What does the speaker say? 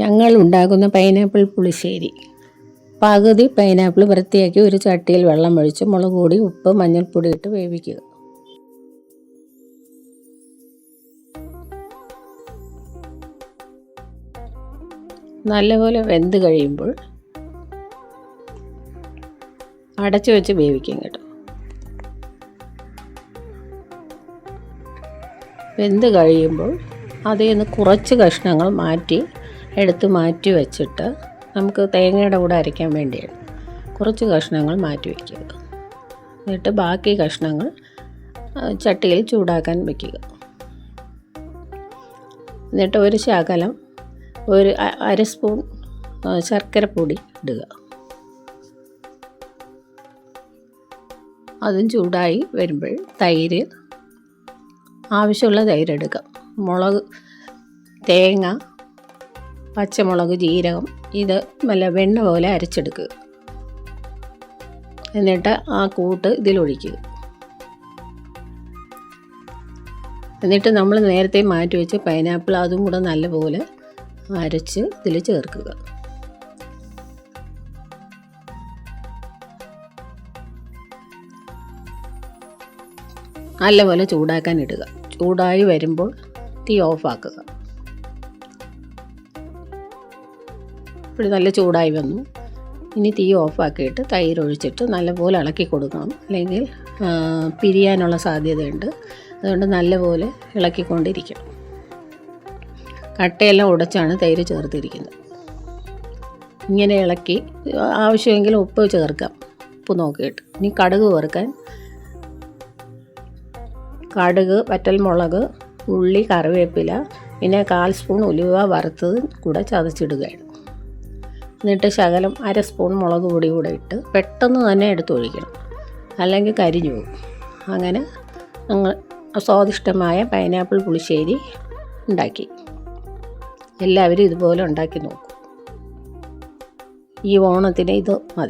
ഞങ്ങൾ ഉണ്ടാക്കുന്ന പൈനാപ്പിൾ പുളിശ്ശേരി. പകുതി പൈനാപ്പിൾ വൃത്തിയാക്കി ഒരു ചട്ടിയിൽ വെള്ളം ഒഴിച്ച് മുളക് പൊടി ഉപ്പ് മഞ്ഞൾപ്പൊടി ഇട്ട് വേവിക്കുക. നല്ലപോലെ വെന്ത് കഴിയുമ്പോൾ അടച്ചു വെച്ച് വേവിക്കും കേട്ടോ. വെന്ത് കഴിയുമ്പോൾ അതിൽ നിന്ന് കുറച്ച് കഷ്ണങ്ങൾ മാറ്റി എടുത്ത് മാറ്റി വെച്ചിട്ട് നമുക്ക് തേങ്ങയുടെ കൂടെ അരയ്ക്കാൻ വേണ്ടിയാണ് കുറച്ച് കഷ്ണങ്ങൾ മാറ്റി വയ്ക്കുക എന്നിട്ട് ബാക്കി കഷ്ണങ്ങൾ ചട്ടിയിൽ ചൂടാക്കാൻ വയ്ക്കുക എന്നിട്ട് ഒരു ശകലം ഒരു അര സ്പൂൺ ശർക്കരപ്പൊടി ഇടുക. അതും ചൂടായി വരുമ്പോൾ തൈര് ആവശ്യമുള്ള തൈര് എടുക്കാം മുളക് തേങ്ങ പച്ചമുളക് ജീരകം ഇത് നല്ല വെണ്ണ പോലെ അരച്ചെടുക്കുക എന്നിട്ട് ആ കൂട്ട് ഇതിലൊഴിക്കുക എന്നിട്ട് നമ്മൾ നേരത്തെ മാറ്റി വെച്ച് പൈനാപ്പിൾ അതും കൂടെ നല്ലപോലെ അരച്ച് ഇതിൽ ചേർക്കുക. നല്ലപോലെ ചൂടാക്കാൻ ഇടുക. ചൂടായി വരുമ്പോൾ തീ ഓഫാക്കുക ഇപ്പോൾ നല്ല ചൂടായി വന്നു. ഇനി തീ ഓഫാക്കിയിട്ട് തൈര് ഒഴിച്ചിട്ട് നല്ലപോലെ ഇളക്കി കൊടുക്കണം. അല്ലെങ്കിൽ പിരിയാനുള്ള സാധ്യതയുണ്ട്. അതുകൊണ്ട് നല്ലപോലെ ഇളക്കിക്കൊണ്ടിരിക്കണം. കട്ടയെല്ലാം ഉടച്ചാണ് തൈര് ചേർത്തിരിക്കുന്നത്. ഇങ്ങനെ ഇളക്കി ആവശ്യമെങ്കിൽ ഉപ്പ് ചേർക്കാം. ഉപ്പ് നോക്കിയിട്ട്. ഇനി കടുക് വറുക്കാൻ കടുക് വറ്റൽമുളക് ഉള്ളി കറിവേപ്പില പിന്നെ കാൽ സ്പൂൺ ഉലുവ വറുത്തത് കൂടെ ചതച്ചിടുകയാണ്. എന്നിട്ട് ശകലം അര സ്പൂൺ മുളക് പൊടി കൂടെ ഇട്ട് പെട്ടെന്ന് തന്നെ എടുത്തൊഴിക്കണം അല്ലെങ്കിൽ കരിഞ്ഞു പോകും. അങ്ങനെ ഞങ്ങൾ സ്വാദിഷ്ടമായ പൈനാപ്പിൾ പുളിശ്ശേരി ഉണ്ടാക്കി. എല്ലാവരും ഇതുപോലെ ഉണ്ടാക്കി നോക്കും. ഈ ഓണത്തിന് ഇത് മതി.